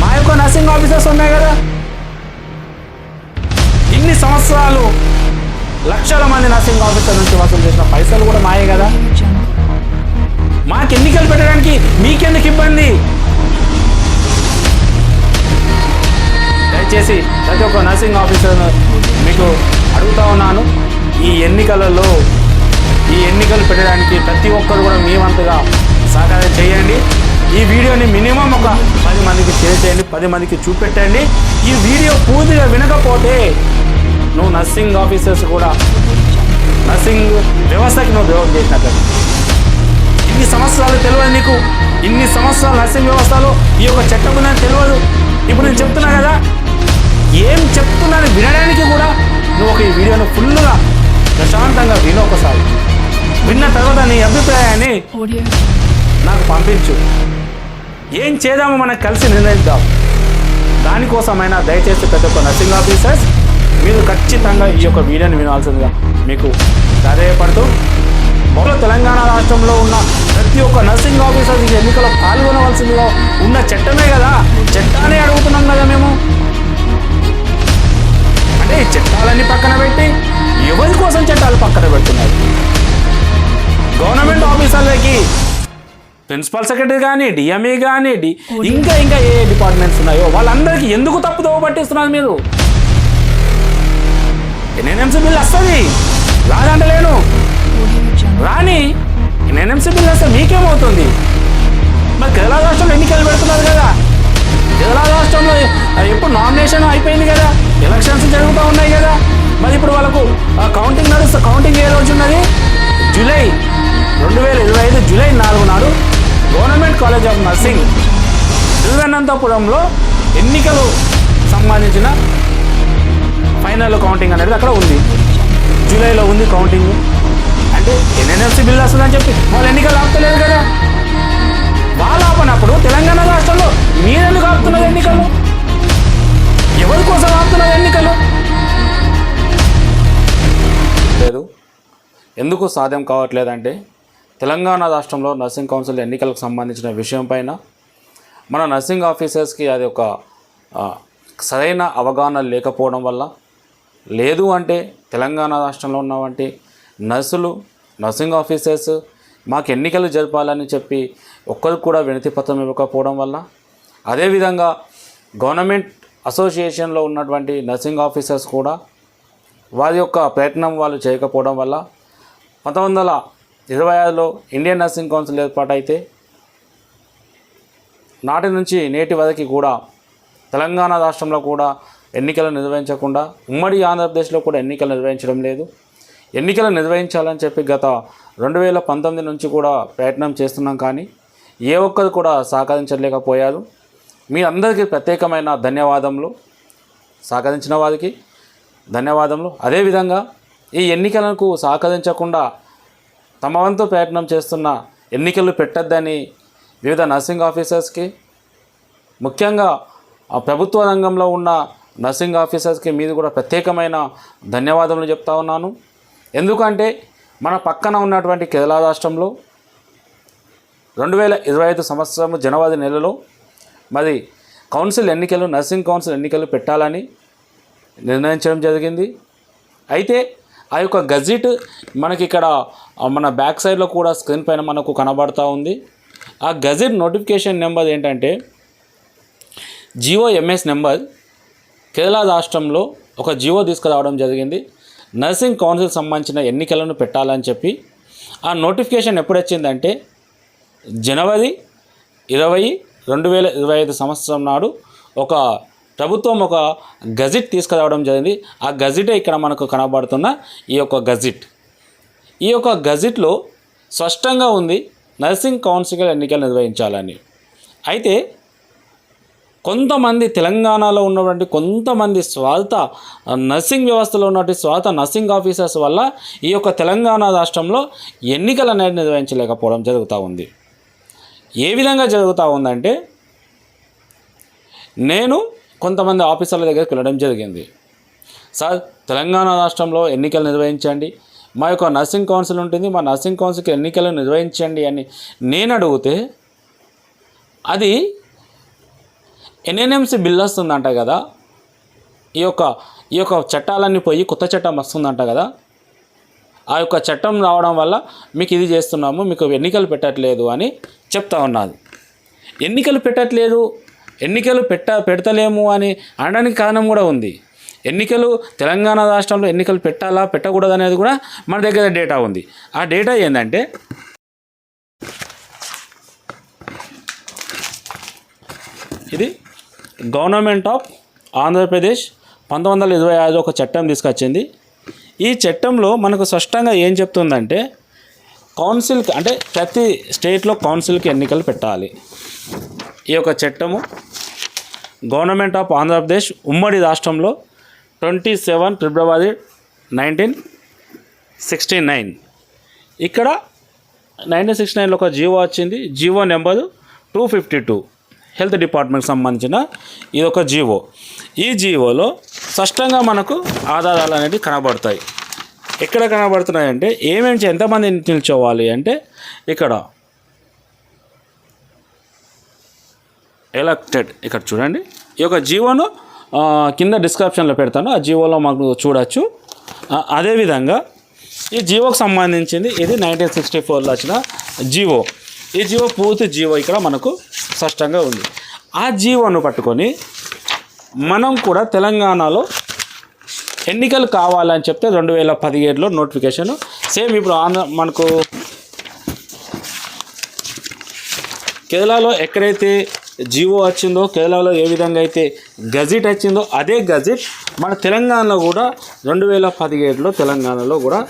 మా యొక్క nursing officers ఉన్నాయి కదా ఇన్ని సంవత్సరాలు లక్షల మంది నర్సింగ్ ఆఫీసర్ నుంచి వసూలు చేసిన పైసలు కూడా మాయే కదా? మాకు ఎన్నికలు పెట్టడానికి మీకెందుకు ఇబ్బంది? దయచేసి ప్రతి ఒక్క నర్సింగ్ ఆఫీసర్ మీకు అడుగుతా ఉన్నాను. ఈ ఎన్నికలలో ఈ ఎన్నికలు పెట్టడానికి ప్రతి ఒక్కరు కూడా మీ వంతుగా సహకారం చేయండి. ఈ వీడియోని మినిమం ఒక పది మందికి షేర్ చేయండి పది మందికి చూపెట్టండి. ఈ వీడియో పూర్తిగా వినకపోతే నువ్వు నర్సింగ్ ఆఫీసర్స్ కూడా నర్సింగ్ వ్యవస్థకి నువ్వు ద్రోహం చేసినట్టు. ఇన్ని సంవత్సరాలు తెలియదు నీకు. ఇన్ని సంవత్సరాలు నర్సింగ్ వ్యవస్థలో ఈ యొక్క చట్టం ఉందని తెలియదు. ఇప్పుడు నేను చెప్తున్నా కదా ఏం చెప్తున్నాను వినడానికి కూడా నువ్వు ఒక ఈ వీడియోను ఫుల్గా ప్రశాంతంగా విను ఒకసారి. విన్న తర్వాత నీ అభిప్రాయాన్ని. నాకు పంపించు. ఏం చేద్దామో మనం కలిసి నిర్ణయిద్దాం. దానికోసమైనా దయచేసి ప్రతి ఒక్క నర్సింగ్ ఆఫీసర్స్ మీరు ఖచ్చితంగా ఈ యొక్క వీడియోని వినాల్సిందిగా మీకు సహాయపడుతూ బహుళ తెలంగాణ రాష్ట్రంలో ఉన్న ప్రతి ఒక్క నర్సింగ్ ఆఫీసర్ ఈ ఎన్నికలో పాల్గొనవలసిందిగా ఉన్న చట్టమే కదా. చట్టాన్ని అడుగుతున్నాం కదా మేము. అంటే ఈ చట్టాలన్నీ పక్కన పెట్టి ఎవరి కోసం చట్టాలు పక్కన పెడుతున్నారు? గవర్నమెంట్ ఆఫీసర్లకి ప్రిన్సిపల్ సెక్రటరీ కానీ డిఎంఏ కానీ ఇంకా ఇంకా ఏ డిపార్ట్మెంట్స్ ఉన్నాయో వాళ్ళందరికీ ఎందుకు తప్పుదోవ పట్టిస్తున్నారు మీరు? ఎన్ఎన్ఎంసీ బిల్ వస్తుంది. రాదంటలేను రాని ఎన్ఎన్ఎంసీ బిల్ వస్తే మీకేమవుతుంది? మరి కేరళ రాష్ట్రంలో ఎన్నికలు పెడుతున్నారు కదా. కేరళ రాష్ట్రంలో ఎప్పుడు నామినేషన్ అయిపోయింది కదా. ఎలక్షన్స్ జరుగుతూ ఉన్నాయి కదా. మరి ఇప్పుడు వాళ్ళకు కౌంటింగ్ నడుస్తా కౌంటింగ్ ఏ రోజు ఉన్నది జూలై రెండు వేల ఇరవై ఐదు జూలై నాలుగు నాడు గవర్నమెంట్ కాలేజ్ ఆఫ్ నర్సింగ్ తిరువనంతపురంలో ఎన్నికలు సంబంధించిన ఫైనల్ కౌంటింగ్ అనేది అక్కడ ఉంది. జూలైలో ఉంది కౌంటింగ్. అంటే ఎన్ఎన్ఎఫ్సి బిల్ వస్తుందని చెప్పి వాళ్ళు ఎన్నికలు ఆపుతలేదు కదా. వాళ్ళు ఆపనప్పుడు తెలంగాణ రాష్ట్రంలో మీరెందుకు ఆపుతున్నారు ఎన్నికలు? ఎవరి కోసం ఆపుతున్నారు ఎన్నికలు? లేదు. ఎందుకు సాధ్యం కావట్లేదంటే తెలంగాణ రాష్ట్రంలో నర్సింగ్ కౌన్సిల్ ఎన్నికలకు సంబంధించిన విషయం పైన మన నర్సింగ్ ఆఫీసర్స్కి అది ఒక సరైన అవగాహన లేకపోవడం వల్ల లేదు అంటే తెలంగాణ రాష్ట్రంలో ఉన్నవంటి నర్సులు నర్సింగ్ ఆఫీసర్స్ మాకు ఎన్నికలు జరపాలని చెప్పి ఒక్కరికి కూడా వినతి పత్రం ఇవ్వకపోవడం వల్ల అదేవిధంగా గవర్నమెంట్ అసోసియేషన్లో ఉన్నటువంటి నర్సింగ్ ఆఫీసర్స్ కూడా వారి యొక్క ప్రయత్నం వాళ్ళు చేయకపోవడం వల్ల పంతొమ్మిది వందల ఇరవై ఆరులో ఇండియన్ నర్సింగ్ కౌన్సిల్ ఏర్పాటైతే నాటి నుంచి నేటి వరకు కూడా తెలంగాణ రాష్ట్రంలో కూడా ఎన్నికలు నిర్వహించకుండా ఉమ్మడి ఆంధ్రప్రదేశ్లో కూడా ఎన్నికలు నిర్వహించడం లేదు. ఎన్నికలు నిర్వహించాలని చెప్పి గత రెండు వేల పంతొమ్మిది నుంచి కూడా ప్రయత్నం చేస్తున్నాం కానీ ఏ ఒక్కరు కూడా సహకరించలేకపోయారు. మీ అందరికీ ప్రత్యేకమైన ధన్యవాదములు. సహకరించిన వారికి ధన్యవాదములు. అదేవిధంగా ఈ ఎన్నికలకు సహకరించకుండా తమ వంతు ప్రయత్నం చేస్తున్న ఎన్నికలు పెట్టద్దని వివిధ నర్సింగ్ ఆఫీసర్స్కి ముఖ్యంగా ఆ ప్రభుత్వ రంగంలో ఉన్న నర్సింగ్ ఆఫీసర్స్కి మీద కూడా ప్రత్యేకమైన ధన్యవాదములు చెప్తా ఉన్నాను. ఎందుకంటే మన పక్కన ఉన్నటువంటి కేరళ రాష్ట్రంలో రెండు వేల ఇరవై ఐదు సంవత్సరం జనవరి నెలలో మరి కౌన్సిల్ ఎన్నికలు నర్సింగ్ కౌన్సిల్ ఎన్నికలు పెట్టాలని నిర్ణయించడం జరిగింది. అయితే ఆ యొక్క గజిట్ మనకి ఇక్కడ మన బ్యాక్ సైడ్లో కూడా స్క్రీన్ పైన మనకు కనబడతా ఉంది. ఆ గజెట్ నోటిఫికేషన్ నెంబర్ ఏంటంటే జియో ఎంఎస్ నెంబర్ కేరళ రాష్ట్రంలో ఒక జియో తీసుకురావడం జరిగింది. నర్సింగ్ కౌన్సిల్ సంబంధించిన ఎన్నికలను పెట్టాలని చెప్పి. ఆ నోటిఫికేషన్ ఎప్పుడు వచ్చిందంటే జనవరి ఇరవై రెండు వేల ఇరవై ఐదు సంవత్సరం నాడు ఒక ప్రభుత్వం ఒక గజిట్ తీసుకురావడం జరిగింది. ఆ గజిటే ఇక్కడ మనకు కనబడుతున్న ఈ యొక్క గజిట్. ఈ యొక్క గజిట్లో స్పష్టంగా ఉంది నర్సింగ్ కౌన్సిల్ ఎన్నికలు నిర్వహించాలని. అయితే కొంతమంది తెలంగాణలో ఉన్నటువంటి కొంతమంది స్వార్థ నర్సింగ్ వ్యవస్థలో ఉన్నటువంటి స్వార్థ నర్సింగ్ ఆఫీసర్స్ వల్ల ఈ యొక్క తెలంగాణ రాష్ట్రంలో ఎన్నికలు అనేది నిర్వహించలేకపోవడం జరుగుతూ ఉంది. ఏ విధంగా జరుగుతూ ఉందంటే నేను కొంతమంది ఆఫీసర్ల దగ్గరికి వెళ్ళడం జరిగింది. సార్ తెలంగాణ రాష్ట్రంలో ఎన్నికలు నిర్వహించండి. మా యొక్క నర్సింగ్ కౌన్సిల్ ఉంటుంది. మా నర్సింగ్ కౌన్సిల్కి ఎన్నికలు నిర్వహించండి అని నేను అడిగితే అది ఎన్ఎన్ఎంసి బిల్ వస్తుందంట కదా. ఈ యొక్క ఈ యొక్క చట్టాలన్నీ పోయి కొత్త చట్టం వస్తుందంట కదా. ఆ యొక్క చట్టం రావడం వల్ల మీకు ఇది చేస్తున్నాము మీకు ఎన్నికలు పెట్టట్లేదు అని చెప్తా ఉన్నది. ఎన్నికలు పెట్టట్లేదు ఎన్నికలు పెట్ట పెడతలేము అని అనడానికి కారణం కూడా ఉంది. ఎన్నికలు తెలంగాణ రాష్ట్రంలో ఎన్నికలు పెట్టాలా పెట్టకూడదు అనేది కూడా మన దగ్గర డేటా ఉంది. ఆ డేటా ఏంటంటే ఇది గవర్నమెంట్ ఆఫ్ ఆంధ్రప్రదేశ్ పంతొమ్మిది వందల ఇరవై ఐదు ఒక చట్టం తీసుకొచ్చింది. ఈ చట్టంలో మనకు స్పష్టంగా ఏం చెప్తుందంటే కౌన్సిల్కి అంటే ప్రతి స్టేట్లో కౌన్సిల్కి ఎన్నికలు పెట్టాలి. ఈ యొక్క చట్టము గవర్నమెంట్ ఆఫ్ ఆంధ్రప్రదేశ్ ఉమ్మడి రాష్ట్రంలో twenty seven February nineteen sixty nine. ఇక్కడ నైన్టీన్ సిక్స్టీ నైన్లో ఒక జీవో వచ్చింది. GO number two fifty two. Health డిపార్ట్మెంట్కి సంబంధించిన ఇది ఒక జీవో ఈ జీవోలో స్పష్టంగా మనకు ఆధారాలు అనేవి కనబడతాయి. ఎక్కడ కనబడుతున్నాయి అంటే ఏమేమి ఎంతమంది నిల్చోవాలి అంటే ఇక్కడ ఎలక్టెడ్ ఇక్కడ చూడండి. ఈ యొక్క జీవోను కింద డిస్క్రిప్షన్లో పెడతాను. ఆ జియోలో మాకు చూడొచ్చు. అదేవిధంగా ఈ జియోకి సంబంధించింది ఇది నైన్టీన్ సిక్స్టీ ఫోర్లో వచ్చిన జియో. ఈ జియో పూర్తి జియో ఇక్కడ మనకు స్పష్టంగా ఉంది. ఆ జియోను పట్టుకొని మనం కూడా తెలంగాణలో ఎన్నికలు కావాలని చెప్తే రెండు వేల పదిహేడులో నోటిఫికేషన్ సేమ్ ఇప్పుడు ఆంధ్ర మనకు కేరళలో ఎక్కడైతే జియో వచ్చిందో కేరళలో ఏ విధంగా అయితే గజిట్ వచ్చిందో అదే గజిట్ మన తెలంగాణలో కూడా రెండు వేల పదిహేడులో తెలంగాణలో కూడా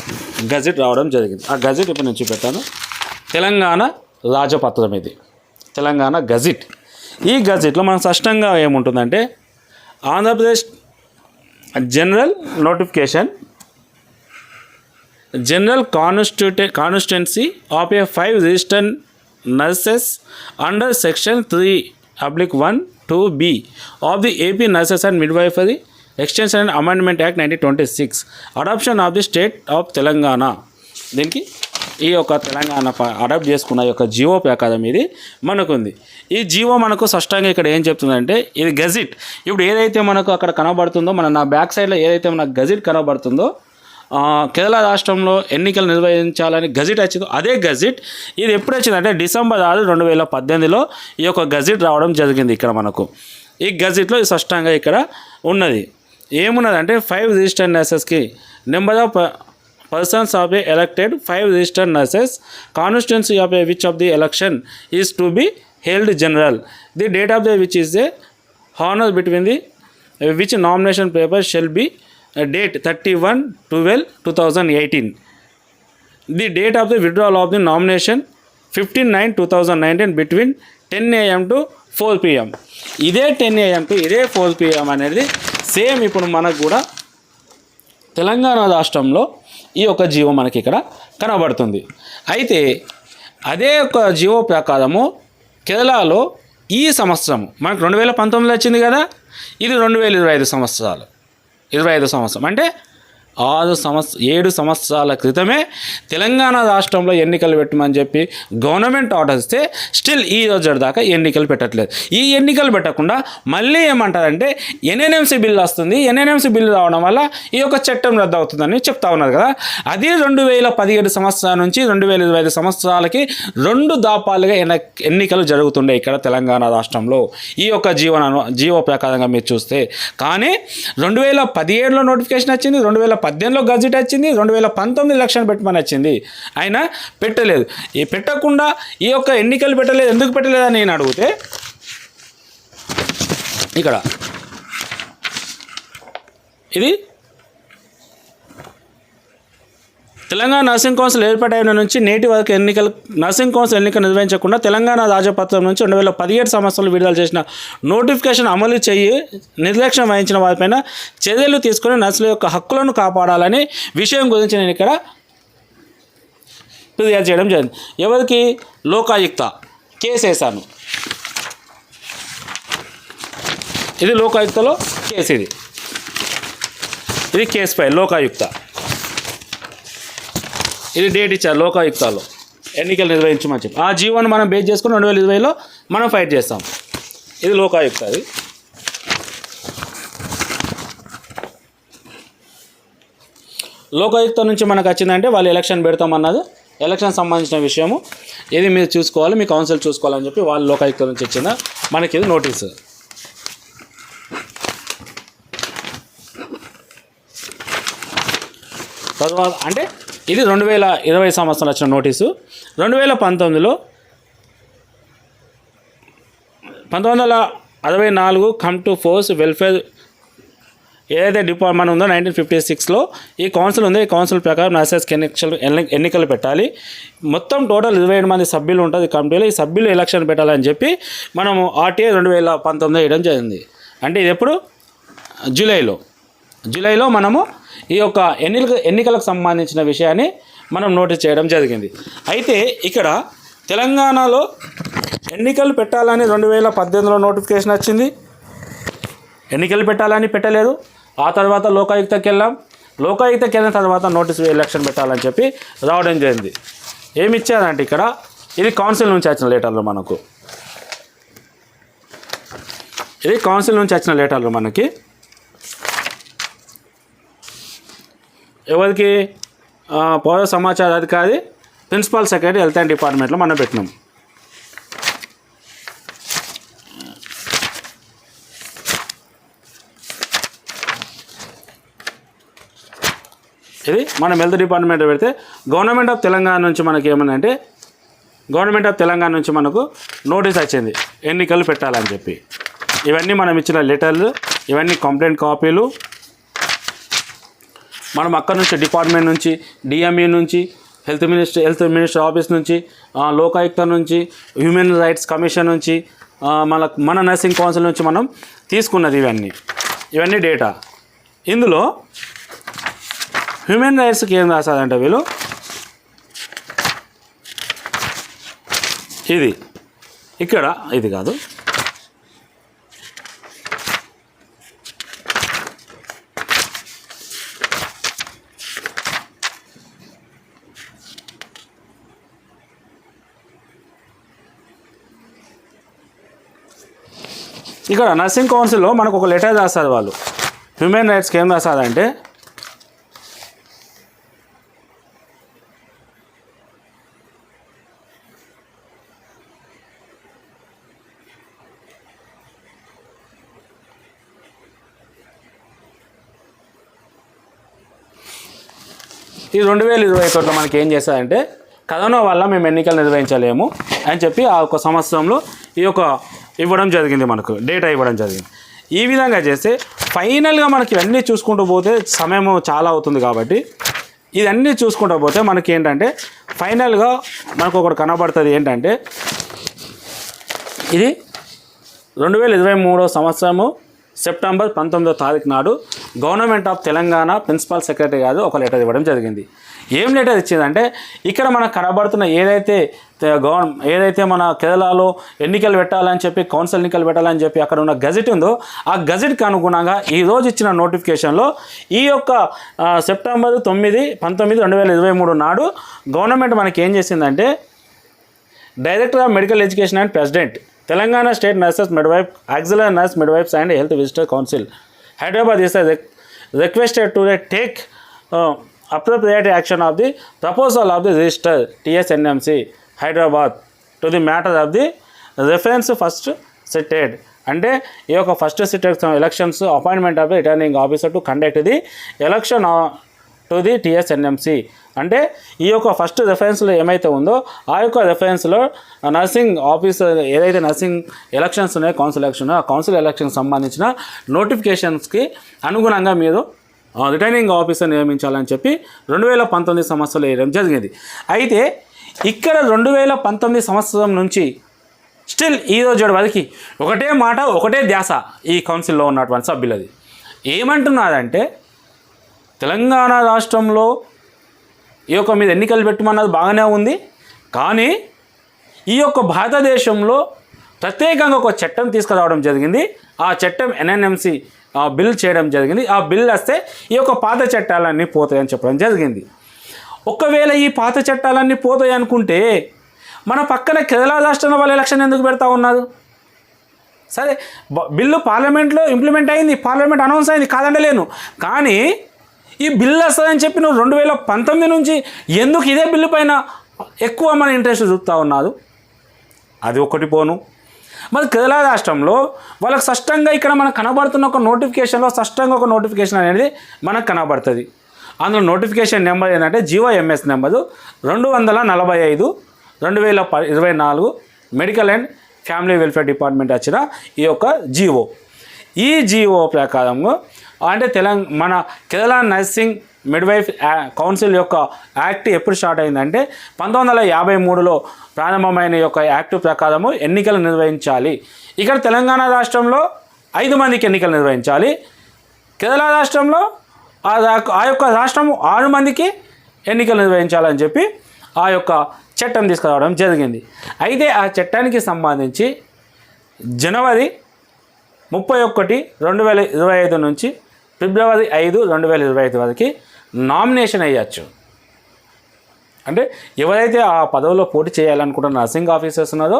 గజిట్ రావడం జరిగింది. ఆ గజిట్ ఇప్పుడు నేను చూపెట్టాను. తెలంగాణ రాజపత్రం ఇది. తెలంగాణ గజిట్. ఈ గజిట్లో మనం స్పష్టంగా ఏముంటుందంటే Andhra Pradesh general notification general constitute constituency of a five of nurses under section three oblique one two B of the AP nurses and midwifery extension and amendment act nineteen twenty six adoption of the state of Telangana దీనికి ఈ యొక్క Telangana adapt చేసుకున్న ఈ యొక్క జియో ప్రకారం ఇది మనకుంది. ఈ జియో మనకు స్పష్టంగా ఇక్కడ ఏం చెప్తుందంటే ఇది గజిట్. ఇప్పుడు ఏదైతే మనకు అక్కడ కనబడుతుందో మన నా బ్యాక్ సైడ్లో ఏదైతే మన గజిట్ కనబడుతుందో కేరళ రాష్ట్రంలో ఎన్నికలు నిర్వహించాలని గజిట్ వచ్చిందో అదే గజిట్ ఇది ఎప్పుడు వచ్చిందంటే డిసెంబర్ ఆరు రెండు వేల పద్దెనిమిదిలో ఈ యొక్క గజిట్ రావడం జరిగింది ఇక్కడ మనకు. ఈ గజిట్లో స్పష్టంగా ఇక్కడ ఉన్నది. ఏమున్నదంటే five registered నర్సెస్కి number of persons of a elected five registered nurses constituency of a which of the election is to be held general the date of the which is a honour between the which nomination paper shall be date thirty one twelve two thousand eighteen. The date of the withdrawal of the nomination fifteen nine two thousand nineteen between ten AM to four PM. ఇదే ten AM to ఇదే four PM అనేది same ఇప్పుడు మనకు కూడా తెలంగాణ రాష్ట్రంలో ఈ యొక్క GO మనకి ఇక్కడ కనబడుతుంది. అయితే అదే ఒక జీవో ప్రకారము కేరళలో ఈ సంవత్సరం మనకు రెండు వేల పంతొమ్మిది వచ్చింది కదా? ఇది రెండు వేల ఇరవై ఐదు సంవత్సరాలు. ఇరవై ఐదు సంవత్సరం. అంటే ఆరు సంవత్స ఏడు సంవత్సరాల క్రితమే తెలంగాణ రాష్ట్రంలో ఎన్నికలు పెట్టమని చెప్పి గవర్నమెంట్ ఆర్డర్ ఇస్తే స్టిల్ ఈ రోజు దాకా ఎన్నికలు పెట్టట్లేదు. ఈ ఎన్నికలు పెట్టకుండా మళ్ళీ ఏమంటారంటే ఎన్ఎన్ఎంసీ బిల్ వస్తుంది. ఎన్ఎన్ఎంసీ బిల్లు రావడం వల్ల ఈ యొక్క చట్టం రద్దు అవుతుందని చెప్తా ఉన్నారు కదా. అది రెండు వేల పదిహేడు సంవత్సరాల నుంచి రెండు వేల ఇరవై ఐదు సంవత్సరాలకి రెండు దాపాలుగా ఎన్న ఎన్నికలు జరుగుతుండే ఇక్కడ తెలంగాణ రాష్ట్రంలో. ఈ యొక్క జీవన జీవ ప్రకారంగా మీరు చూస్తే. కానీ రెండు వేల పదిహేడులో నోటిఫికేషన్ వచ్చింది. రెండు వేల పద్దెనిమిదిలో గజెట్ వచ్చింది రెండు వేల పంతొమ్మిది లక్షలు పెట్టమని వచ్చింది. అయినా పెట్టలేదు. ఈ పెట్టకుండా ఈ యొక్క ఎన్నికలు పెట్టలేదు. ఎందుకు పెట్టలేదని నేను అడిగితే ఇక్కడ. ఇది తెలంగాణ నర్సింగ్ కౌన్సిల్ ఏర్పాటైన నుంచి నేటి వరకు ఎన్నికలు నర్సింగ్ కౌన్సిల్ ఎన్నిక నిర్వహించకుండా తెలంగాణ రాజపత్రం నుంచి రెండు వేల పదిహేడు సంవత్సరాలు విడుదల చేసిన నోటిఫికేషన్ అమలు చేయి నిర్లక్ష్యం వహించిన వారిపైన చర్యలు తీసుకుని నర్సుల యొక్క హక్కులను కాపాడాలని విషయం గురించి నేను ఇక్కడ ఫిర్యాదు చేయడం జరిగింది. ఎవరికి? లోకాయుక్త కేసు వేశాను ఇది లోకాయుక్తలో కేసు ఇది ఇది కేసు ఫైల్ లోకాయుక్త. ఇది డేట్ ఇచ్చారు లోకాయుక్తాలు. ఎన్నికలు నిర్వహించమని చెప్పి. ఆ జీవోని మనం బేస్ చేసుకుని రెండు వేల ఇరవైలో మనం ఫైట్ చేస్తాం. ఇది లోకాయుక్త అది లోకాయుక్త నుంచి మనకు వచ్చిందంటే వాళ్ళు ఎలక్షన్ పెడతామన్నది ఎలక్షన్ సంబంధించిన విషయము. ఏది మీరు చూసుకోవాలి మీ కౌన్సిల్ చూసుకోవాలని చెప్పి వాళ్ళు లోకాయుక్త నుంచి వచ్చిన మనకి ఇది నోటీసు తర్వాత అంటే ఇది రెండు వేల ఇరవై సంవత్సరం వచ్చిన నోటీసు. రెండు వేల పంతొమ్మిదిలో పంతొమ్మిది వందల అరవై నాలుగు కమ్ టు ఫోర్స్ వెల్ఫేర్ ఏదైతే డిపార్ట్మెంట్ ఉందో నైన్టీన్ ఫిఫ్టీ సిక్స్లో ఈ కౌన్సిల్ ఉంది. ఈ కౌన్సిల్ ప్రకారం నర్సెస్కి ఎన్నికలు ఎన్ని- ఎన్నికలు పెట్టాలి. మొత్తం టోటల్ ఇరవై ఏడు మంది సభ్యులు ఉంటుంది కమిటీలో ఈ సభ్యులు ఎలక్షన్ పెట్టాలని చెప్పి మనము ఆర్టీఐ రెండు వేల పంతొమ్మిది వేయడం జరిగింది. అంటే ఇది ఎప్పుడు? జూలైలో. జూలైలో మనము ఈ యొక్క ఎన్నిక ఎన్నికలకు సంబంధించిన విషయాన్ని మనం నోటీస్ చేయడం జరిగింది. అయితే ఇక్కడ తెలంగాణలో ఎన్నికలు పెట్టాలని రెండు వేల పద్దెనిమిదిలో నోటిఫికేషన్ వచ్చింది. ఎన్నికలు పెట్టాలని పెట్టలేదు. ఆ తర్వాత లోకాయుక్తకి వెళ్ళాం లోకాయుక్తకి వెళ్ళిన తర్వాత నోటీస్ ఎలక్షన్ పెట్టాలని చెప్పి రావడం జరిగింది. ఏమి ఇచ్చారంటే ఇక్కడ ఇది కౌన్సిల్ నుంచి వచ్చిన లెటర్లు మనకు. ఇది కౌన్సిల్ నుంచి వచ్చిన లెటర్లు మనకి. ఎవరికి? పౌర సమాచార అధికారి ప్రిన్సిపల్ సెక్రటరీ హెల్త్ అండ్ డిపార్ట్మెంట్లో మనం పెట్టినాం. ఇది మనం హెల్త్ డిపార్ట్మెంట్ పెడితే గవర్నమెంట్ ఆఫ్ తెలంగాణ నుంచి మనకి ఏమన్నంటే గవర్నమెంట్ ఆఫ్ తెలంగాణ నుంచి మనకు నోటీస్ వచ్చింది ఎన్నికలు పెట్టాలని చెప్పి. ఇవన్నీ మనం ఇచ్చిన లెటర్లు ఇవన్నీ కంప్లైంట్ కాపీలు మనం అక్కడ నుంచి డిపార్ట్మెంట్ నుంచి డిఎంఏ నుంచి health minister health minister office నుంచి లోకాయుక్త నుంచి హ్యూమన్ రైట్స్ కమిషన్ నుంచి మన మన నర్సింగ్ కౌన్సిల్ నుంచి మనం తీసుకున్నది ఇవన్నీ. ఇవన్నీ డేటా. ఇందులో హ్యూమన్ రైట్స్కి ఏం రాశారంటే వీళ్ళు? ఇది. ఇక్కడ ఇది కాదు. ఇక్కడ నర్సింగ్ కౌన్సిల్లో మనకు ఒక లెటర్ రాస్తారు వాళ్ళు. హ్యూమన్ రైట్స్కి ఏం రాస్తారంటే ఈ రెండు వేల ఇరవై ఒకటిలో మనకి ఏం చేశారంటే కరోనా వల్ల మేము ఎన్నికలు నిర్వహించలేము అని చెప్పి ఆ ఒక సంవత్సరంలో ఈ యొక్క ఇవ్వడం జరిగింది మనకు డేటా ఇవ్వడం జరిగింది. ఈ విధంగా చేస్తే ఫైనల్గా మనకి ఇవన్నీ చూసుకుంటూ పోతే సమయం చాలా అవుతుంది కాబట్టి ఇదన్నీ చూసుకుంటూ పోతే మనకి ఏంటంటే ఫైనల్గా మనకు ఒకటి కనబడుతుంది ఏంటంటే ఇది రెండు వేల ఇరవై మూడో సంవత్సరము సెప్టెంబర్ పంతొమ్మిదో తారీఖు నాడు government of Telangana principal secretary garu ఒక లెటర్ ఇవ్వడం జరిగింది. ఏం లెటర్ ఇచ్చిందంటే ఇక్కడ మనకు కనబడుతున్న ఏదైతే గవర్న ఏదైతే మన కేరళలో ఎన్నికలు పెట్టాలని చెప్పి కౌన్సిల్ ఎన్నికలు పెట్టాలని చెప్పి అక్కడ ఉన్న గజెట్ ఉందో ఆ గజెట్కి అనుగుణంగా ఈరోజు ఇచ్చిన నోటిఫికేషన్లో ఈ యొక్క సెప్టెంబర్ తొమ్మిది పంతొమ్మిది రెండు వేల ఇరవై మూడు నాడు గవర్నమెంట్ మనకి ఏం చేసిందంటే director of medical education and president Telangana state nurses midwife auxiliary nurse midwifes and health visitor council. Hyderabad is requested to take appropriate action of the proposal of the register TSNMC Hyderabad to the matter of the reference first cited అంటే ఈ యొక్క first cited elections appointment of the returning officer to conduct the election to the TSNMC అంటే ఈ యొక్క first రెఫరెన్స్లో ఏమైతే ఉందో ఆ యొక్క రెఫరెన్స్లో నర్సింగ్ ఆఫీసర్ ఏదైతే నర్సింగ్ ఎలక్షన్స్ ఉన్నాయో కౌన్సిల్ ఎలక్షన్ ఆ కౌన్సిల్ ఎలక్షన్కి సంబంధించిన నోటిఫికేషన్స్కి అనుగుణంగా మీరు రిటర్నింగ్ ఆఫీసర్ నియమించాలని చెప్పి రెండు వేల పంతొమ్మిది సంవత్సరంలో వేయడం జరిగింది. అయితే ఇక్కడ రెండు వేల పంతొమ్మిది సంవత్సరం నుంచి స్టిల్ ఈ రోజు వరకు ఒకటే మాట ఒకటే ధ్యాస ఈ కౌన్సిల్లో ఉన్నటువంటి సభ్యులది. ఏమంటున్నారంటే తెలంగాణ రాష్ట్రంలో ఈ యొక్క మీద ఎన్నికలు పెట్టమన్నది బాగానే ఉంది. కానీ ఈ యొక్క భారతదేశంలో ప్రత్యేకంగా ఒక చట్టం తీసుకురావడం జరిగింది. ఆ చట్టం ఎన్ఎన్ఎంసి బిల్ చేయడం జరిగింది. ఆ బిల్ వస్తే ఈ యొక్క పాత చట్టాలన్నీ పోతాయని చెప్పడం జరిగింది. ఒకవేళ ఈ పాత చట్టాలన్నీ పోతాయి అనుకుంటే మన పక్కన కేరళ రాష్ట్రంలో వాళ్ళు ఎలక్షన్ ఎందుకు పెడతా ఉన్నారు? సరే బ- బిల్లు పార్లమెంట్లో ఇంప్లిమెంట్ అయింది పార్లమెంట్ అనౌన్స్ అయింది కాదంటలేను. కానీ ఈ బిల్లు వస్తుందని చెప్పి నువ్వు రెండు వేల పంతొమ్మిది నుంచి ఎందుకు ఇదే బిల్లు పైన ఎక్కువ మన ఇంట్రెస్ట్ చూపుతా ఉన్నారు అది ఒకటి పోను. మరి కేరళ రాష్ట్రంలో వాళ్ళకి స్పష్టంగా ఇక్కడ మనకు కనబడుతున్న ఒక నోటిఫికేషన్లో స్పష్టంగా ఒక నోటిఫికేషన్ అనేది మనకు కనబడుతుంది. అందులో నోటిఫికేషన్ నెంబర్ ఏంటంటే జియో ఎంఎస్ నెంబరు రెండు వందల నలభై ఐదు రెండు వేల ప ఇరవై నాలుగు medical and family welfare department వచ్చిన ఈ యొక్క జీవో ఈ జీవో ప్రకారంగా అంటే తెలంగాణ మన కేరళ నర్సింగ్ మిడ్వైఫ్ కౌన్సిల్ యొక్క యాక్ట్ ఎప్పుడు స్టార్ట్ అయిందంటే పంతొమ్మిది వందల యాభై మూడులో ప్రారంభమైన యొక్క యాక్ట్ ప్రకారము ఎన్నికలు నిర్వహించాలి. ఇక్కడ తెలంగాణ రాష్ట్రంలో ఐదు మందికి ఎన్నికలు నిర్వహించాలి. కేరళ రాష్ట్రంలో ఆ ఆ యొక్క రాష్ట్రం ఆరు మందికి ఎన్నికలు నిర్వహించాలని చెప్పి ఆ యొక్క చట్టం తీసుకురావడం జరిగింది. అయితే ఆ చట్టానికి సంబంధించి జనవరి ముప్పై ఒకటి రెండు వేల ఇరవై ఐదు నుంచి ఫిబ్రవరి ఐదు రెండు వేల ఇరవై ఐదు వరకు నామినేషన్ అయ్యచ్చు. అంటే ఎవరైతే ఆ పదవిలో పోటీ చేయాలనుకుంటున్న నర్సింగ్ ఆఫీసర్స్ ఉన్నారో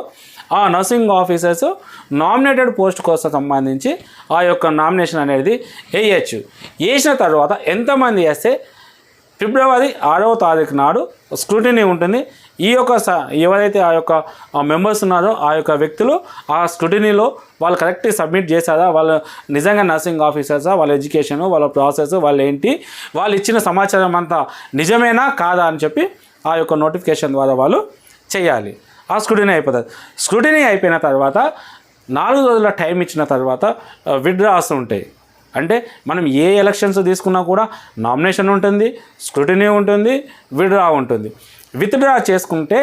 ఆ నర్సింగ్ ఆఫీసర్స్ నామినేటెడ్ పోస్ట్ కోసం సంబంధించి ఆ యొక్క నామినేషన్ అనేది వేయచ్చు. వేసిన తర్వాత ఎంతమంది వేస్తే ఫిబ్రవరి ఆరవ తారీఖు నాడు స్క్రూటినీ ఉంటుంది. ఈ యొక్క స ఎవరైతే ఆ యొక్క మెంబర్స్ ఉన్నారో ఆ యొక్క వ్యక్తులు ఆ స్క్రూటినీలో వాళ్ళు కరెక్ట్ సబ్మిట్ చేశారా? వాళ్ళు నిజంగా నర్సింగ్ ఆఫీసర్సా వాళ్ళ ఎడ్యుకేషన్ వాళ్ళ ప్రాసెస్ వాళ్ళు ఏంటి? వాళ్ళు ఇచ్చిన సమాచారం అంతా నిజమేనా? కాదా? అని చెప్పి ఆ యొక్క నోటిఫికేషన్ ద్వారా వాళ్ళు చేయాలి. ఆ స్క్రూటినీ అయిపోతుంది స్క్రూటినీ అయిపోయిన తర్వాత నాలుగు రోజుల టైం ఇచ్చిన తర్వాత విడ్రాస్ ఉంటాయి. అంటే మనం ఏ ఎలక్షన్స్ తీసుకున్నా కూడా నామినేషన్ ఉంటుంది స్క్రూటినీ ఉంటుంది విడ్రా ఉంటుంది. విత్డ్రా చేసుకుంటే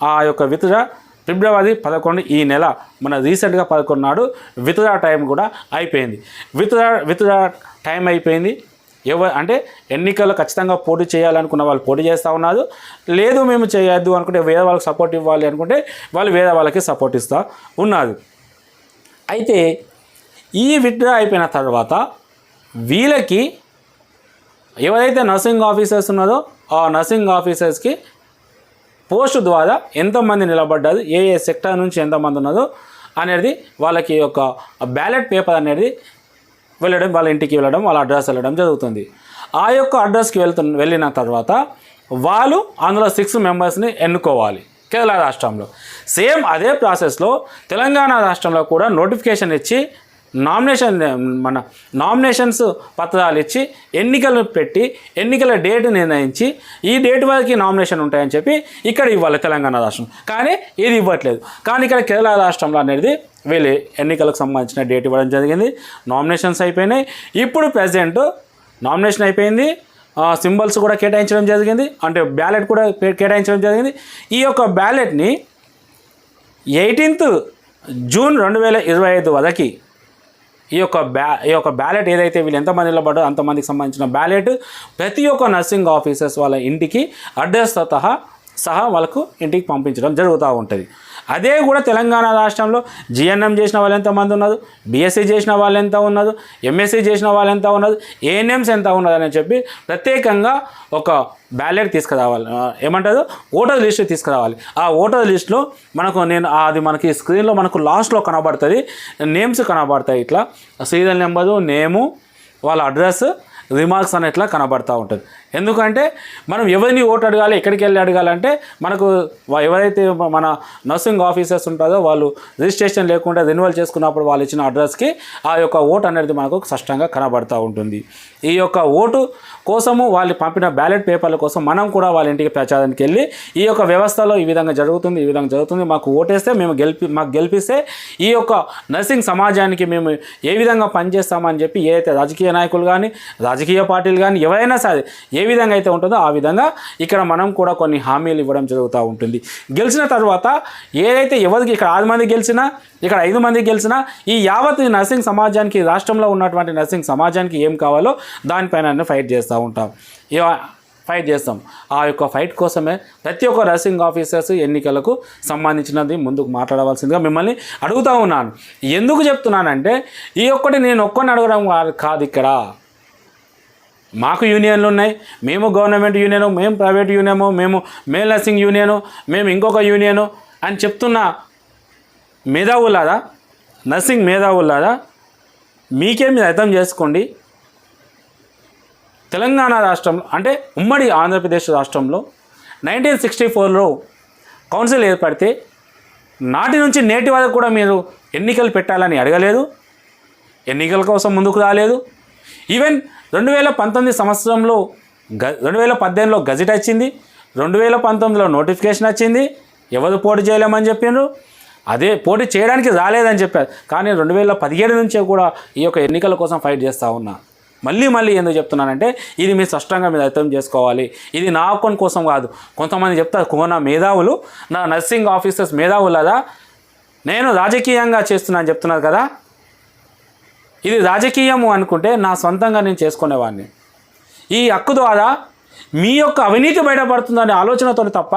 ఆ యొక్క విత్డ్రా ఫిబ్రవరి పదకొండు ఈ నెల మన రీసెంట్గా పదకొండు నాడు విత్డ్రా టైం కూడా అయిపోయింది. విత్డ్రా విత్డ్రా టైం అయిపోయింది. ఎవ అంటే ఎన్నికలు ఖచ్చితంగా పోటీ చేయాలనుకున్న వాళ్ళు పోటీ చేస్తూ ఉన్నారు. లేదు మేము చేయొద్దు అనుకుంటే వేరే వాళ్ళకి సపోర్ట్ ఇవ్వాలి అనుకుంటే వాళ్ళు వేరే వాళ్ళకి సపోర్ట్ ఇస్తూ ఉన్నారు. అయితే ఈ విత్డ్రా అయిపోయిన తర్వాత వీళ్ళకి ఎవరైతే నర్సింగ్ ఆఫీసర్స్ ఉన్నారో ఆ నర్సింగ్ ఆఫీసర్స్కి పోస్ట్ ద్వారా ఎంతమంది నిలబడ్డారు ఏ ఏ సెక్టర్ నుంచి ఎంతమంది ఉన్నదో అనేది వాళ్ళకి ఒక బ్యాలెట్ పేపర్ అనేది వెళ్ళడం వాళ్ళ ఇంటికి వెళ్ళడం వాళ్ళ అడ్రస్ వెళ్ళడం జరుగుతుంది. ఆ యొక్క అడ్రస్కి వెళ్తు వెళ్ళిన తర్వాత వాళ్ళు అందులో సిక్స్ మెంబర్స్ని ఎన్నుకోవాలి కేరళ రాష్ట్రంలో. సేమ్ అదే ప్రాసెస్లో తెలంగాణ రాష్ట్రంలో కూడా నోటిఫికేషన్ ఇచ్చి నామినేషన్ మన నామినేషన్స్ పత్రాలు ఇచ్చి ఎన్నికలు పెట్టి ఎన్నికల డేట్ నిర్ణయించి ఈ డేట్ వరకు నామినేషన్ ఉంటాయని చెప్పి ఇక్కడ ఇవ్వాలి తెలంగాణ రాష్ట్రం. కానీ ఇది ఇవ్వట్లేదు. కానీ ఇక్కడ కేరళ రాష్ట్రంలో అనేది వీళ్ళు ఎన్నికలకు సంబంధించిన డేట్ ఇవ్వడం జరిగింది. నామినేషన్స్ అయిపోయినాయి. ఇప్పుడు ప్రజెంట్ నామినేషన్ అయిపోయింది. సింబల్స్ కూడా కేటాయించడం జరిగింది. అంటే బ్యాలెట్ కూడా కేటాయించడం జరిగింది. ఈ యొక్క బ్యాలెట్ని ఎయిటీన్త్ జూన్ రెండు వేల ఇరవై ఐదు వరకు ఈ యొక్క బ్యా ఈ యొక్క బ్యాలెట్ ఏదైతే వీళ్ళు ఎంతమంది నిలబడ్డో అంతమందికి సంబంధించిన బ్యాలెట్ ప్రతి ఒక్క నర్సింగ్ ఆఫీసర్స్ వాళ్ళ ఇంటికి అడ్రస్ సహా సహా వాళ్ళకు ఇంటికి పంపించడం జరుగుతూ ఉంటుంది. అదే కూడా తెలంగాణ రాష్ట్రంలో జిఎన్ఎం చేసిన వాళ్ళు ఎంతమంది ఉన్నారు? బీఎస్సీ చేసిన వాళ్ళు ఎంత ఉన్నారు? ఎంఎస్సీ చేసిన వాళ్ళు ఎంత ఉన్నారు? ఏఎన్ఎంస్ ఎంత ఉన్నదని అని చెప్పి ప్రత్యేకంగా ఒక బ్యాలెట్ తీసుకురావాలి. ఏమంటారు? ఓటర్ లిస్ట్ తీసుకురావాలి. ఆ ఓటర్ లిస్ట్లో మనకు నేను అది మనకి స్క్రీన్లో మనకు లాస్ట్లో కనబడుతుంది. నేమ్స్ కనబడతాయి ఇట్లా. సీరియల్ నెంబరు నేము వాళ్ళ అడ్రస్ రిమార్క్స్ అని ఇట్లా కనబడతా ఉంటుంది. ఎందుకంటే మనం ఎవరిని ఓటు అడగాలి ఎక్కడికి వెళ్ళి అడగాలంటే మనకు ఎవరైతే మన నర్సింగ్ ఆఫీసర్స్ ఉంటారో వాళ్ళు రిజిస్ట్రేషన్ లేకుండా రెన్యువల్ చేసుకున్నప్పుడు వాళ్ళు ఇచ్చిన అడ్రస్కి ఆ యొక్క ఓటు అనేది మనకు స్పష్టంగా కనబడుతూ ఉంటుంది. ఈ యొక్క ఓటు కోసము వాళ్ళు పంపిన బ్యాలెట్ పేపర్ల కోసం మనం కూడా వాళ్ళ ఇంటికి ప్రచారానికి వెళ్ళి ఈ యొక్క వ్యవస్థలో ఈ విధంగా జరుగుతుంది ఈ విధంగా జరుగుతుంది మాకు ఓటేస్తే మేము గెలిపి మాకు గెలిపిస్తే ఈ యొక్క నర్సింగ్ సమాజానికి మేము ఏ విధంగా పనిచేస్తామని చెప్పి ఏదైతే రాజకీయ నాయకులు కానీ రాజకీయ పార్టీలు కానీ ఎవరైనా సరే ఏ విధంగా అయితే ఉంటుందో ఆ విధంగా ఇక్కడ మనం కూడా కొన్ని హామీలు ఇవ్వడం జరుగుతూ ఉంటుంది. గెలిచిన తర్వాత ఏదైతే ఎవరికి ఇక్కడ ఆరు మంది గెలిచినా ఇక్కడ ఐదు మంది గెలిచినా ఈ యావత్ నర్సింగ్ సమాజానికి రాష్ట్రంలో ఉన్నటువంటి నర్సింగ్ సమాజానికి ఏం కావాలో దానిపైన ఫైట్ చేస్తూ ఉంటాం. ఫైట్ చేస్తాం. ఆ యొక్క ఫైట్ కోసమే ప్రతి ఒక్క నర్సింగ్ ఆఫీసర్స్ ఎన్నికలకు సంబంధించినది ముందుకు మాట్లాడవలసిందిగా మిమ్మల్ని అడుగుతూ ఉన్నాను. ఎందుకు చెప్తున్నానంటే ఈ ఒక్కటి నేను ఒక్కని అడగడం కాదు- కాదు ఇక్కడ. మాకు యూనియన్లు ఉన్నాయి మేము గవర్నమెంట్ యూనియను మేము ప్రైవేట్ యూనియను మేము మేల్ నర్సింగ్ యూనియను మేము ఇంకొక యూనియను అని చెప్తున్న మేధావులారా నర్సింగ్ మేధావులారా మీకే మీరు అర్థం చేసుకోండి? తెలంగాణ రాష్ట్రంలో అంటే ఉమ్మడి ఆంధ్రప్రదేశ్ రాష్ట్రంలో నైన్టీన్ సిక్స్టీ ఫోర్లో కౌన్సిల్ ఏర్పడితే నాటి నుంచి నేటి వరకు కూడా మీరు ఎన్నికలు పెట్టాలని అడగలేదు ఎన్నికల కోసం ముందుకు రాలేదు. ఈవెన్ రెండు వేల పంతొమ్మిది సంవత్సరంలో గ రెండు వేల పద్దెనిమిదిలో గజెట్ వచ్చింది. రెండు వేల పంతొమ్మిదిలో నోటిఫికేషన్ వచ్చింది. ఎవరు పోటీ చేయలేమని చెప్పిండ్రు అదే పోటీ చేయడానికి రాలేదని చెప్పారు. కానీ రెండు వేల పదిహేడు నుంచే కూడా ఈ యొక్క ఎన్నికల కోసం ఫైట్ చేస్తూ ఉన్నా. మళ్ళీ మళ్ళీ ఎందుకు చెప్తున్నానంటే ఇది మీరు స్పష్టంగా మీరు అర్థం చేసుకోవాలి. ఇది నా అకౌంట్ కోసం కాదు. కొంతమంది చెప్తారు కోన మేధావులు నా నర్సింగ్ ఆఫీసర్స్ మేధావులదా నేను రాజకీయంగా చేస్తున్నాను చెప్తున్నారు కదా. ఇది రాజకీయము అనుకుంటే నా సొంతంగా నేను చేసుకునేవాడిని ఈ హక్కు ద్వారా మీ యొక్క అవినీతి బయటపడుతుందనే ఆలోచనతో తప్ప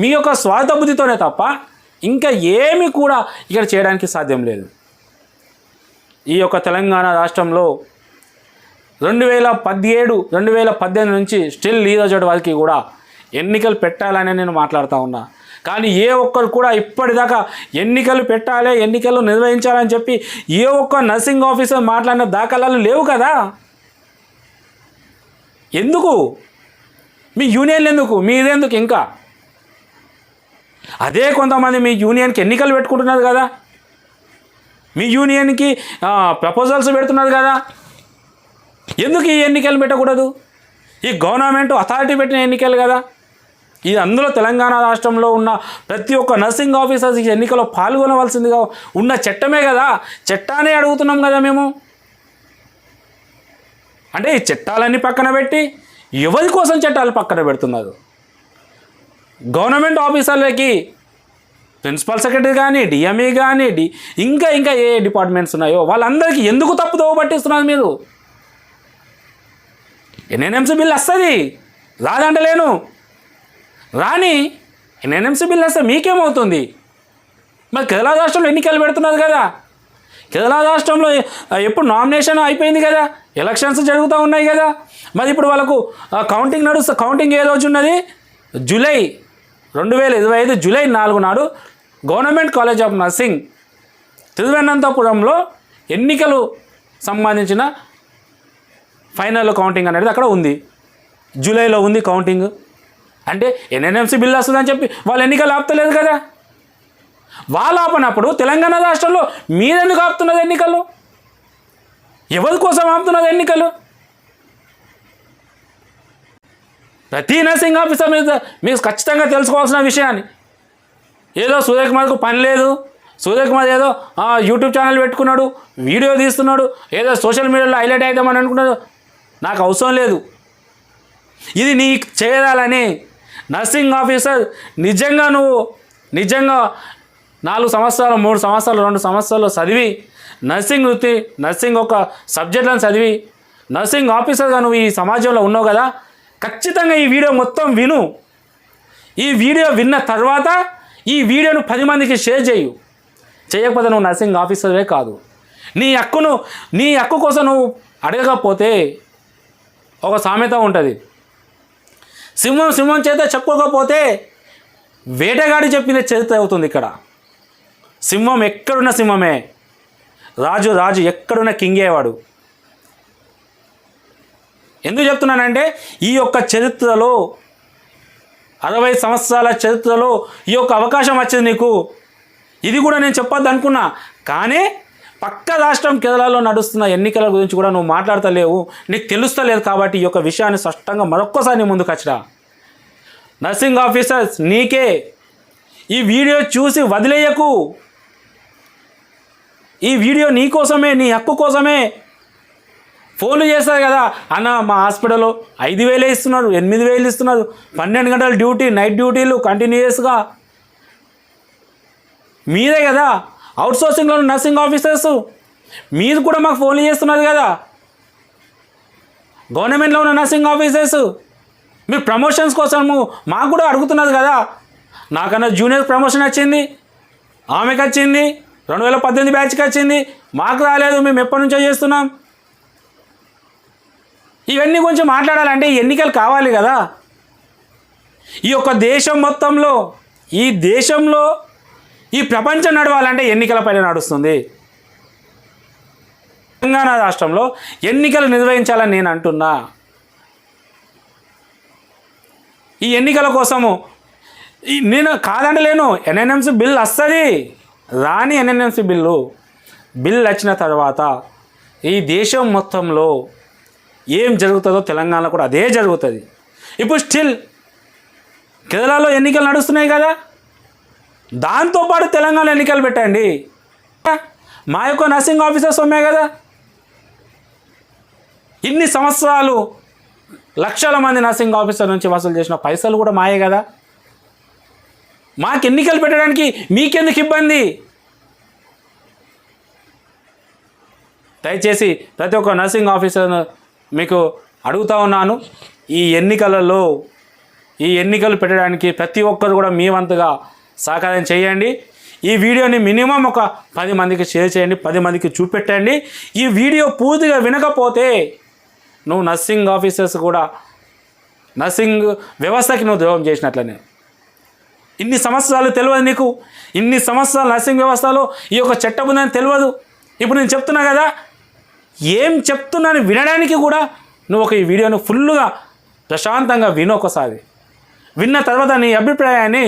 మీ యొక్క స్వార్థ బుద్ధితోనే తప్ప ఇంకా ఏమి కూడా ఇక్కడ చేయడానికి సాధ్యం లేదు. ఈ యొక్క తెలంగాణ రాష్ట్రంలో రెండు వేల పదిహేడు రెండు వేల పద్దెనిమిది నుంచి స్టిల్ ఈ రోజు వరకు కూడా ఎన్నికలు పెట్టాలని నేను మాట్లాడుతూ ఉన్నా. కానీ ఏ ఒక్కరు కూడా ఇప్పటిదాకా ఎన్నికలు పెట్టాలి ఎన్నికలు నిర్వహించాలని చెప్పి ఏ ఒక్క నర్సింగ్ ఆఫీసర్ మాట్లాడిన దాఖలాలు లేవు కదా. ఎందుకు? మీ యూనియన్లు ఎందుకు? మీదెందుకు ఇంకా? అదే కొంతమంది మీ యూనియన్కి ఎన్నికలు పెట్టుకుంటున్నారు కదా. మీ యూనియన్కి ప్రపోజల్స్ పెడుతున్నారు కదా. ఎందుకు ఈ ఎన్నికలు పెట్టకూడదు? ఈ గవర్నమెంట్ అథారిటీ పెట్టిన ఎన్నికలు కదా. ఇది అందులో తెలంగాణ రాష్ట్రంలో ఉన్న ప్రతి ఒక్క నర్సింగ్ ఆఫీసర్స్ ఈ ఎన్నికలో పాల్గొనవలసిందిగా ఉన్న చట్టమే కదా. చట్టాన్ని అడుగుతున్నాం కదా మేము. అంటే ఈ చట్టాలన్నీ పక్కన పెట్టి ఎవరి కోసం చట్టాలు పక్కన పెడుతున్నారు? గవర్నమెంట్ ఆఫీసర్లకి ప్రిన్సిపల్ సెక్రటరీ కానీ డిఎంఈ కానీ డి ఇంకా ఇంకా ఏ డిపార్ట్మెంట్స్ ఉన్నాయో వాళ్ళందరికీ ఎందుకు తప్పుదోవ పట్టిస్తున్నారు మీరు? ఎన్ఎన్ఎంసీ బిల్ వస్తుంది. రాదంటలేను. రాని ఎన్ఎన్ఎంసీ బిల్ వేస్తే మీకేమవుతుంది? మరి కేరళ రాష్ట్రంలో ఎన్నికలు పెడుతున్నారు కదా. కేరళ రాష్ట్రంలో ఎప్పుడు నామినేషన్ అయిపోయింది కదా. ఎలక్షన్స్ జరుగుతూ ఉన్నాయి కదా. మరి ఇప్పుడు వాళ్ళకు కౌంటింగ్ నడుస్తా కౌంటింగ్ ఏ రోజు ఉన్నది? జూలై రెండు వేల ఇరవై ఐదు జూలై నాలుగు నాడు గవర్నమెంట్ కాలేజ్ ఆఫ్ నర్సింగ్ తిరువనంతపురంలో ఎన్నికలు సంబంధించిన ఫైనల్ కౌంటింగ్ అనేది అక్కడ ఉంది. జూలైలో ఉంది కౌంటింగ్. అంటే ఎన్ఎన్ఎంసీ బిల్లు వస్తుందని చెప్పి వాళ్ళు ఎన్నికలు ఆపుతలేదు కదా. వాళ్ళు ఆపనప్పుడు తెలంగాణ రాష్ట్రంలో మీరెందుకు ఆపుతున్నది ఎన్నికలు? ఎవరి కోసం ఆపుతున్నది ఎన్నికలు? ప్రతి నర్సింగ్ ఆఫీసర్ మీద మీకు ఖచ్చితంగా తెలుసుకోవాల్సిన విషయాన్ని. ఏదో సూర్యకుమార్కు పని లేదు. సూర్యకుమార్ ఏదో యూట్యూబ్ ఛానల్ పెట్టుకున్నాడు వీడియో తీస్తున్నాడు ఏదో సోషల్ మీడియాలో హైలైట్ అవుతామని అనుకున్నాడు. నాకు అవసరం లేదు. ఇది నీ చేయాలని నర్సింగ్ ఆఫీసర్ నిజంగా నువ్వు నిజంగా నాలుగు సంవత్సరాలు మూడు సంవత్సరాలు రెండు సంవత్సరాలు చదివి నర్సింగ్ వృత్తి నర్సింగ్ ఒక సబ్జెక్ట్లను చదివి నర్సింగ్ ఆఫీసర్గా నువ్వు ఈ సమాజంలో ఉన్నావు కదా ఖచ్చితంగా ఈ వీడియో మొత్తం విను. ఈ వీడియో విన్న తర్వాత ఈ వీడియోను పది మందికి షేర్ చేయు. చేయకపోతే నువ్వు నర్సింగ్ ఆఫీసర్వే కాదు. నీ హక్కును నీ హక్కు కోసం నువ్వు అడగకపోతే ఒక సామెత ఉంటుంది. సింహం సింహం చేత చెప్పుకోకపోతే వేటగాడి చెప్పిన చరిత్ర అవుతుంది ఇక్కడ. సింహం ఎక్కడున్న సింహమే? రాజు రాజు ఎక్కడున్న కింగేవాడు ఎందుకు చెప్తున్నానంటే ఈ యొక్క చరిత్రలో అరవై సంవత్సరాల చరిత్రలో ఈ యొక్క అవకాశం వచ్చింది నీకు. ఇది కూడా నేను చెప్పొద్దు అనుకున్నా కానీ పక్క రాష్ట్రం కేరళలో నడుస్తున్న ఎన్నికల గురించి కూడా నువ్వు మాట్లాడతలేవు. నీకు తెలుస్తలేదు కాబట్టి ఈ యొక్క విషయాన్ని స్పష్టంగా మరొక్కసారి నీ ముందుకు నర్సింగ్ ఆఫీసర్స్ నీకే ఈ వీడియో చూసి వదిలేయకు. ఈ వీడియో నీ కోసమే నీ హక్కు కోసమే. ఫోన్లు చేస్తారు కదా అన్న మా హాస్పిటల్లో ఐదు వేలే ఇస్తున్నారు ఎనిమిది వేలు ఇస్తున్నారు. పన్నెండు గంటల డ్యూటీ నైట్ డ్యూటీలు కంటిన్యూస్గా మీరే కదా అవుట్సోర్సింగ్లో ఉన్న నర్సింగ్ ఆఫీసర్స్ మీరు కూడా మాకు ఫోన్లు చేస్తున్నారు కదా. గవర్నమెంట్లో ఉన్న నర్సింగ్ ఆఫీసర్స్ మీరు ప్రమోషన్స్ కోసము మాకు కూడా అడుగుతున్నారు కదా. నాకన్నా జూనియర్ ప్రమోషన్ వచ్చింది. ఆమెకు వచ్చింది. రెండు వేల పద్దెనిమిది బ్యాచ్కి వచ్చింది. మాకు రాలేదు. మేము ఎప్పటి నుంచో చేస్తున్నాం. ఇవన్నీ కొంచెం మాట్లాడాలంటే ఈ ఎన్నికలు కావాలి కదా. ఈ యొక్క దేశం మొత్తంలో ఈ దేశంలో ఈ ప్రపంచం నడవాలంటే ఎన్నికల పైన నడుస్తుంది. తెలంగాణ రాష్ట్రంలో ఎన్నికలు నిర్వహించాలని నేను అంటున్నా. ఈ ఎన్నికల కోసము ఈ నేను కాదంటలేను ఎన్ఎన్ఎంసీ బిల్ వస్తుంది. రాని ఎన్ఎన్ఎంసీ బిల్లు బిల్ వచ్చిన తర్వాత ఈ దేశం మొత్తంలో ఏం జరుగుతుందో తెలంగాణలో కూడా అదే జరుగుతుంది. ఇప్పుడు స్టిల్ కేరళలో ఎన్నికలు నడుస్తున్నాయి కదా. దాంతోపాటు తెలంగాణ ఎన్నికలు పెట్టండి. మా యొక్క నర్సింగ్ ఆఫీసర్స్ ఉన్నాయి కదా. ఇన్ని సంవత్సరాలు లక్షల మంది నర్సింగ్ ఆఫీసర్ నుంచి వసూలు చేసిన పైసలు కూడా మాయే కదా. మాకు ఎన్నికలు పెట్టడానికి మీకెందుకు ఇబ్బంది? దయచేసి ప్రతి ఒక్క నర్సింగ్ ఆఫీసర్ మీకు అడుగుతా ఉన్నాను. ఈ ఎన్నికలలో ఈ ఎన్నికలు పెట్టడానికి ప్రతి ఒక్కరు కూడా మీ వంతుగా సహకారం చేయండి. ఈ వీడియోని మినిమం ఒక పది మందికి షేర్ చేయండి పది మందికి చూపెట్టండి. ఈ వీడియో పూర్తిగా వినకపోతే నువ్వు నర్సింగ్ ఆఫీసర్స్ కూడా నర్సింగ్ వ్యవస్థకి నువ్వు ద్రోహం చేసినట్లనే. ఇన్ని సంవత్సరాలు తెలియదు నీకు. ఇన్ని సంవత్సరాలు నర్సింగ్ వ్యవస్థలో ఈ యొక్క చట్టం ఉందని తెలియదు. ఇప్పుడు నేను చెప్తున్నా కదా ఏం చెప్తున్నాను వినడానికి కూడా నువ్వు ఒక ఈ వీడియోను ఫుల్గా ప్రశాంతంగా విను ఒకసారి. విన్న తర్వాత నీ అభిప్రాయాన్ని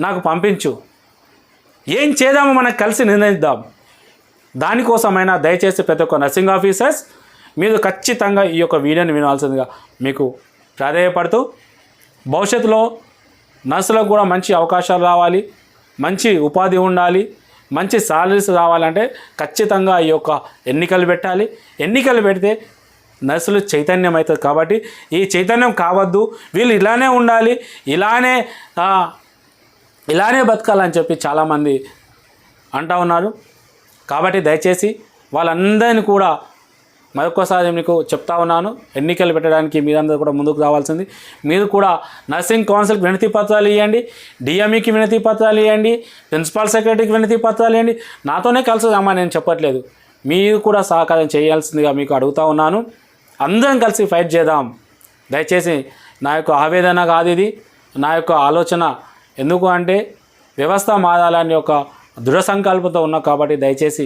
నాకు పంపించు. ఏం చేద్దామో మనకు కలిసి నిర్ణయిద్దాం. దానికోసమైనా దయచేసి ప్రతి ఒక్క నర్సింగ్ ఆఫీసర్స్ మీరు ఖచ్చితంగా ఈ యొక్క వీడియోని వినాల్సిందిగా మీకు ప్రాధాన్యపడుతూ భవిష్యత్తులో నర్సులకు కూడా మంచి అవకాశాలు రావాలి మంచి ఉపాధి ఉండాలి మంచి సాలరీస్ రావాలంటే ఖచ్చితంగా ఈ యొక్క ఎన్నికలు పెట్టాలి. ఎన్నికలు పెడితే నర్సులు చైతన్యం అవుతుంది కాబట్టి ఈ చైతన్యం కావద్దు. వీళ్ళు ఇలానే ఉండాలి ఇలానే ఇలానే బతకాలని చెప్పి చాలామంది అంటూ ఉన్నారు. కాబట్టి దయచేసి వాళ్ళందరినీ కూడా మరొకసారి మీకు చెప్తా ఉన్నాను. ఎన్నికలు పెట్టడానికి మీరందరూ కూడా ముందుకు రావాల్సింది. మీరు కూడా నర్సింగ్ కౌన్సిల్కి వినతి పత్రాలు ఇవ్వండి డిఎంఈకి వినతి పత్రాలు ఇవ్వండి ప్రిన్సిపాల్ సెక్రటరీకి వినతి పత్రాలు ఇవ్వండి నాతోనే కలిసి రామా నేను చెప్పట్లేదు. మీరు కూడా సహకారం చేయాల్సిందిగా మీకు అడుగుతా ఉన్నాను. అందరం కలిసి ఫైట్ చేద్దాం. దయచేసి నా యొక్క ఆవేదన కాదు ఇది. నా యొక్క ఆలోచన ఎందుకు అంటే వ్యవస్థ మారాలని ఒక దృఢ సంకల్పంతో ఉన్నా కాబట్టి దయచేసి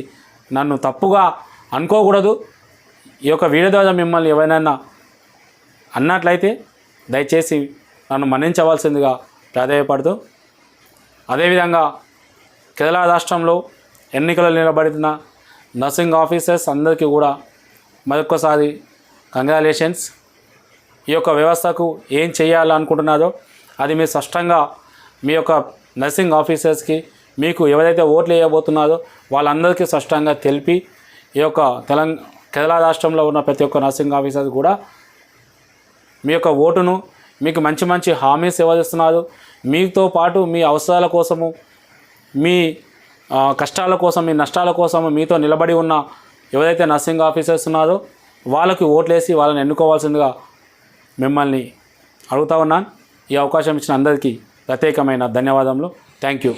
నన్ను తప్పుగా అనుకోకూడదు. ఈ యొక్క వీడియో ద్వారా మిమ్మల్ని ఎవరైనా అన్నట్లయితే దయచేసి నన్ను మన్నించవలసిందిగా ప్రాధాయపడుతూ అదేవిధంగా కేరళ రాష్ట్రంలో ఎన్నికలు నిలబడిన నర్సింగ్ ఆఫీసర్స్ అందరికీ కూడా మరొక్కసారి కంగ్రాలేషన్స్ ఈ యొక్క వ్యవస్థకు ఏం చేయాలనుకుంటున్నారో అది మీరు స్పష్టంగా మీ యొక్క నర్సింగ్ ఆఫీసర్స్కి మీకు ఎవరైతే ఓట్లు వేయబోతున్నారో వాళ్ళందరికీ స్పష్టంగా తెలిపి ఈ యొక్క తెలంగాణ కేరళ రాష్ట్రంలో ఉన్న ప్రతి ఒక్క నర్సింగ్ ఆఫీసర్ కూడా మీ యొక్క ఓటును మీకు మంచి మంచి హామీస్ ఇవ్వజేస్తున్నారు. మీతో పాటు మీ అవసరాల కోసము మీ కష్టాల కోసం మీ నష్టాల కోసం మీతో నిలబడి ఉన్న ఎవరైతే నర్సింగ్ ఆఫీసర్స్ ఉన్నారో వాళ్ళకి ఓట్లేసి వాళ్ళని ఎన్నుకోవాల్సిందిగా మిమ్మల్ని అడుగుతా ఉన్నాను. ఈ అవకాశం ఇచ్చిన అందరికీ ప్రత్యేకమైన ధన్యవాదములు. Thank you